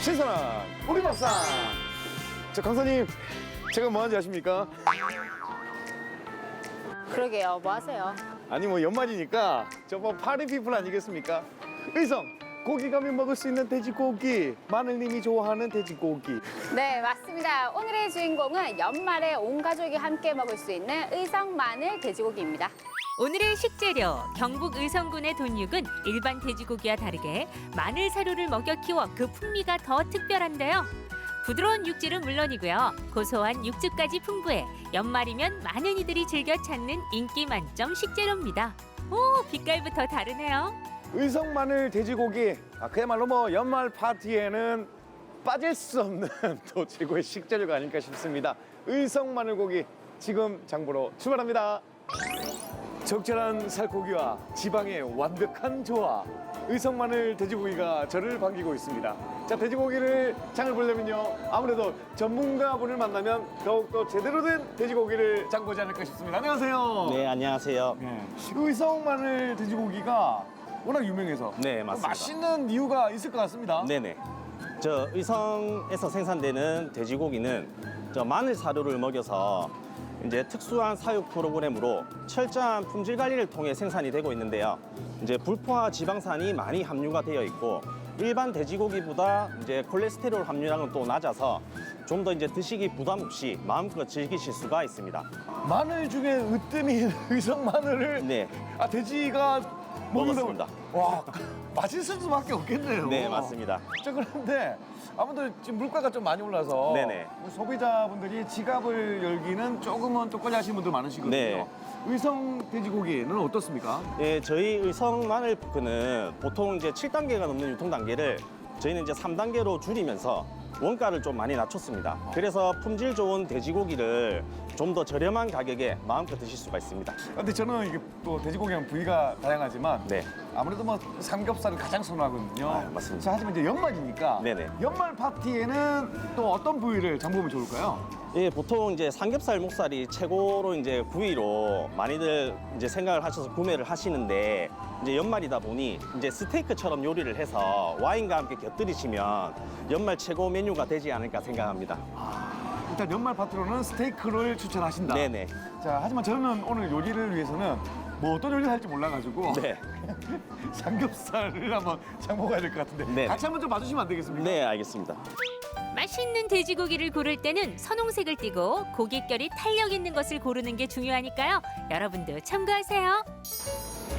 신선한 우리 밥상. 저 강사님, 제가 뭐 하는지 아십니까? 그러게요. 뭐 하세요? 아니 뭐 연말이니까 저뭐 파리 피플 아니겠습니까? 의성 고기 가면 먹을 수 있는 돼지고기 마늘님이 좋아하는 돼지고기 네, 맞습니다. 오늘의 주인공은 연말에 온 가족이 함께 먹을 수 있는 의성 마늘 돼지고기입니다. 오늘의 식재료 경북 의성군의 돈육은 일반 돼지고기와 다르게 마늘 사료를 먹여 키워 그 풍미가 더 특별한데요. 부드러운 육질은 물론이고요. 고소한 육즙까지 풍부해 연말이면 많은 이들이 즐겨 찾는 인기 만점 식재료입니다. 오, 빛깔부터 다르네요. 의성 마늘 돼지고기. 아, 그야말로 뭐 연말 파티에는 빠질 수 없는 또 최고의 식재료가 아닐까 싶습니다. 의성 마늘고기 지금 장보러 출발합니다. 적절한 살코기와 지방의 완벽한 조화. 의성 마늘 돼지고기가 저를 반기고 있습니다. 자 돼지고기를 장을 보려면요. 아무래도 전문가분을 만나면 더욱더 제대로 된 돼지고기를 장 보지 않을까 싶습니다. 안녕하세요. 네, 안녕하세요. 네. 의성 마늘 돼지고기가 워낙 유명해서 네, 맞습니다. 맛있는 이유가 있을 것 같습니다. 네네. 저 의성에서 생산되는 돼지고기는 저 마늘 사료를 먹여서 이제 특수한 사육 프로그램으로 철저한 품질 관리를 통해 생산이 되고 있는데요. 이제 불포화 지방산이 많이 함유가 되어 있고 일반 돼지고기보다 이제 콜레스테롤 함유량은 또 낮아서 좀 더 이제 드시기 부담 없이 마음껏 즐기실 수가 있습니다. 마늘 중에 으뜸인 의성 마늘을 네, 아 돼지가 먹었습니다. 와 맛있을 수밖에 없겠네요. 네 맞습니다. 저 그런데 아무래도 지금 물가가 좀 많이 올라서 네네. 뭐 소비자분들이 지갑을 열기는 조금은 또 꺼려하시는 분들 많으시거든요. 네. 의성 돼지고기는 어떻습니까? 예, 저희 의성 마늘 포크는 보통 이제 7단계가 넘는 유통 단계를 저희는 이제 3단계로 줄이면서 원가를 좀 많이 낮췄습니다. 그래서 품질 좋은 돼지고기를 좀 더 저렴한 가격에 마음껏 드실 수가 있습니다. 근데 저는 이게 또 돼지고기 하면 부위가 다양하지만 네. 아무래도 뭐 삼겹살을 가장 선호하거든요. 아, 맞습니다. 자, 하지만 이제 연말이니까 네네. 연말 파티에는 또 어떤 부위를 장보면 좋을까요? 예, 보통 이제 삼겹살, 목살이 최고로 이제 구이로 많이들 이제 생각을 하셔서 구매를 하시는데 이제 연말이다 보니 이제 스테이크처럼 요리를 해서 와인과 함께 곁들이시면 연말 최고 메뉴가 되지 않을까 생각합니다. 일단 연말 파티로는 스테이크를 추천하신다. 네네. 자, 하지만 저는 오늘 요리를 위해서는 뭐 어떤 요리를 할지 몰라가지고 네. 삼겹살을 한번 장보가야 될 것 같은데 네. 같이 한번 좀 봐주시면 안 되겠습니까? 네, 알겠습니다. 맛있는 돼지고기를 고를 때는 선홍색을 띠고 고깃결이 탄력 있는 것을 고르는 게 중요하니까요. 여러분도 참고하세요.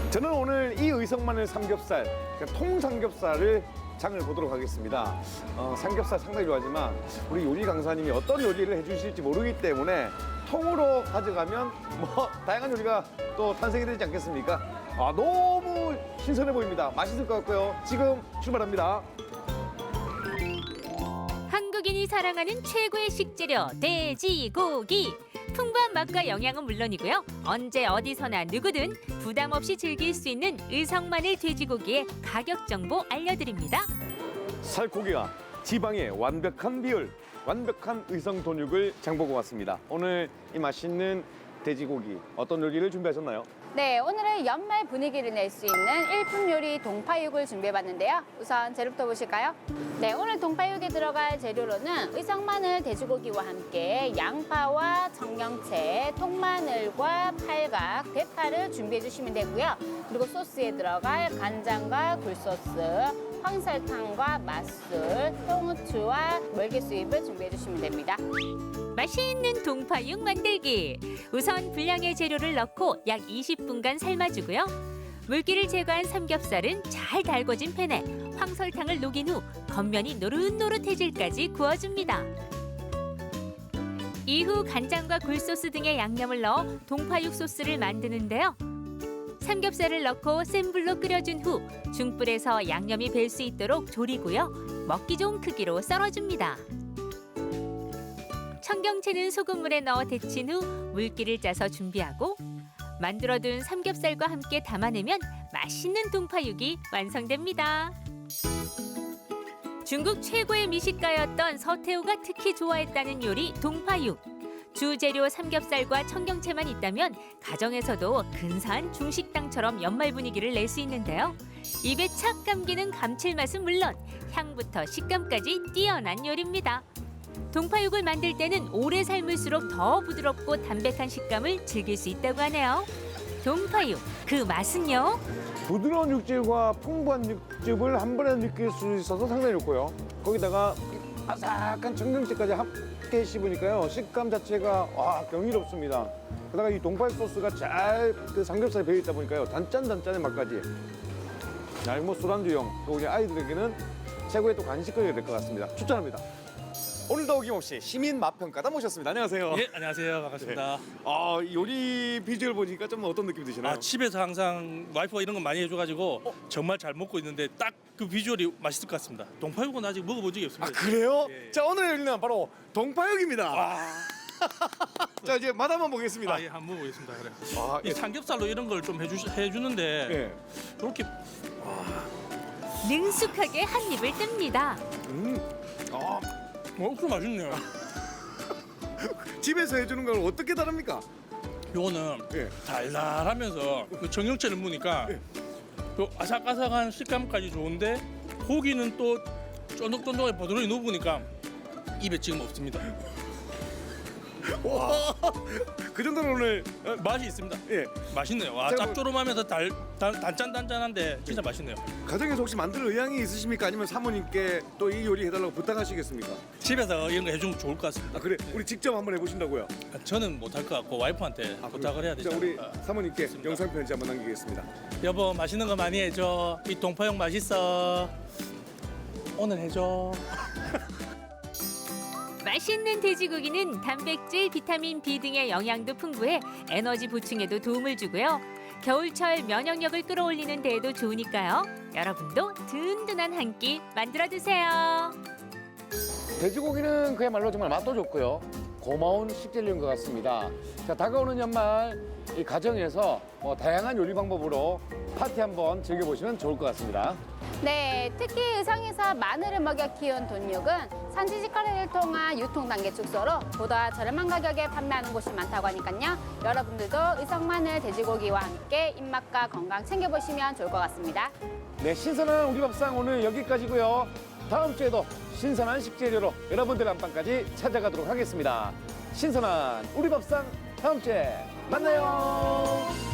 저는 오늘 이 의성마늘 삼겹살, 그러니까 통삼겹살을 장을 보도록 하겠습니다. 어, 삼겹살 상당히 좋아하지만 우리 요리 강사님이 어떤 요리를 해주실지 모르기 때문에 통으로 가져가면 뭐 다양한 요리가 또 탄생이 되지 않겠습니까? 아 너무 신선해 보입니다. 맛있을 것 같고요. 지금 출발합니다. 한국인이 사랑하는 최고의 식재료 돼지고기 풍부한 맛과 영양은 물론이고요 언제 어디서나 누구든 부담 없이 즐길 수 있는 의성마늘 돼지고기의 가격 정보 알려드립니다 살코기와 지방의 완벽한 비율, 완벽한 의성 돈육을 장보고 왔습니다. 오늘 이 맛있는 돼지고기 어떤 요리를 준비하셨나요? 네, 오늘은 연말 분위기를 낼 수 있는 일품 요리 동파육을 준비해봤는데요. 우선 재료부터 보실까요? 네, 오늘 동파육에 들어갈 재료로는 의성마늘 돼지고기와 함께 양파와 청경채, 통마늘과 팔각, 대파를 준비해 주시면 되고요. 그리고 소스에 들어갈 간장과 굴소스, 황설탕과 맛술, 통후추와 멀개수잎을 준비해 주시면 됩니다. 맛있는 동파육 만들기. 우선 분량의 재료를 넣고 약 20분간 삶아주고요. 물기를 제거한 삼겹살은 잘 달궈진 팬에 황설탕을 녹인 후 겉면이 노릇노릇해질까지 구워줍니다. 이후 간장과 굴소스 등의 양념을 넣어 동파육 소스를 만드는데요. 삼겹살을 넣고 센 불로 끓여준 후 중불에서 양념이 벨 수 있도록 졸이고요. 먹기 좋은 크기로 썰어줍니다 청경채는 소금물에 넣어 데친 후 물기를 짜서 준비하고 만들어둔 삼겹살과 함께 담아내면 맛있는 동파육이 완성됩니다. 중국 최고의 미식가였던 서태후가 특히 좋아했다는 요리 동파육. 주재료 삼겹살과 청경채만 있다면 가정에서도 근사한 중식당처럼 연말 분위기를 낼 수 있는데요. 입에 착 감기는 감칠맛은 물론 향부터 식감까지 뛰어난 요리입니다. 동파육을 만들 때는 오래 삶을수록 더 부드럽고 담백한 식감을 즐길 수 있다고 하네요. 동파육 그 맛은요? 부드러운 육질과 풍부한 육즙을 한 번에 느낄 수 있어서 상당히 좋고요. 거기다가 아삭한 청경채까지 함께 씹으니까요. 식감 자체가 와 경이롭습니다. 게다가 이 동파육 소스가 잘 그 삼겹살에 배어 있다 보니까요. 단짠단짠의 맛까지. 야, 이거 뭐 술안주용, 또 우리 아이들에게는 최고의 또 간식거리가 될 것 같습니다. 추천합니다. 오늘도 어김없이 시민 맛평가다 모셨습니다. 안녕하세요. 예, 안녕하세요. 반갑습니다. 아, 요리 비주얼 보니까 좀 어떤 느낌 드시나요? 아, 집에서 항상 와이프가 이런 거 많이 해줘가지고 정말 잘 먹고 있는데 딱 그 비주얼이 맛있을 것 같습니다. 동파육은 아직 먹어본 적이 아 없습니다. 그래요? 예. 자 오늘 요리는 바로 동파육입니다. 와, 자 이제 맛 한번 보겠습니다. 아, 예, 한번 먹어보겠습니다. 그래. 아, 이 삼겹살로 이런 걸 좀 해주, 해주는데 예. 이렇게 능숙하게 한 입을 뜹니다. 음. 아, 어, 억수 맛있네요. 집에서 해주는 걸 어떻게 다릅니까? 요거는 예. 달달하면서 그 정육체를 무니까 예. 또 아삭아삭한 식감까지 좋은데 고기는 또 쫀득쫀득하게 부드러이 녹으니까 입에 지금 없습니다. 와, 그 정도로 오늘 어, 맛이 있습니다. 예 맛있네요. 와, 제가 뭐- 짭조름하면서 달, 달, 단짠단짠한데 진짜 맛있네요. 가정에서 혹시 만들 의향이 있으십니까? 아니면 사모님께 또 이 요리 해달라고 부탁하시겠습니까? 집에서 이런 거 해주면 좋을 것 같습니다. 아 그래, 우리 직접 한번 해보신다고요? 저는 못할 것 같고 와이프한테 아, 부탁을 해야? 되죠. 자, 우리 아, 사모님께 좋습니다. 영상 편지 한번 남기겠습니다. 여보 맛있는 거 많이 해줘. 이 동파육 맛있어. 오늘 해줘. 맛있는 돼지고기는 단백질, 비타민 B 등의 영양도 풍부해 에너지 보충에도 도움을 주고요. 겨울철 면역력을 끌어올리는 데에도 좋으니까요. 여러분도 든든한 한 끼 만들어 드세요. 돼지고기는 그야말로 정말 맛도 좋고요. 고마운 식재료인 것 같습니다. 자, 다가오는 연말 이 가정에서 뭐 다양한 요리 방법으로 파티 한번 즐겨보시면 좋을 것 같습니다. 네, 특히 의성에서 마늘을 먹여 키운 돈육은 산지 직거래를 통한 유통 단계 축소로 보다 저렴한 가격에 판매하는 곳이 많다고 하니까요. 여러분들도 의성 마늘 돼지고기와 함께 입맛과 건강 챙겨보시면 좋을 것 같습니다. 네, 신선한 우리 밥상 오늘 여기까지고요. 다음 주에도 신선한 식재료로 여러분들 안방까지 찾아가도록 하겠습니다. 신선한 우리 밥상 다음 주에 만나요.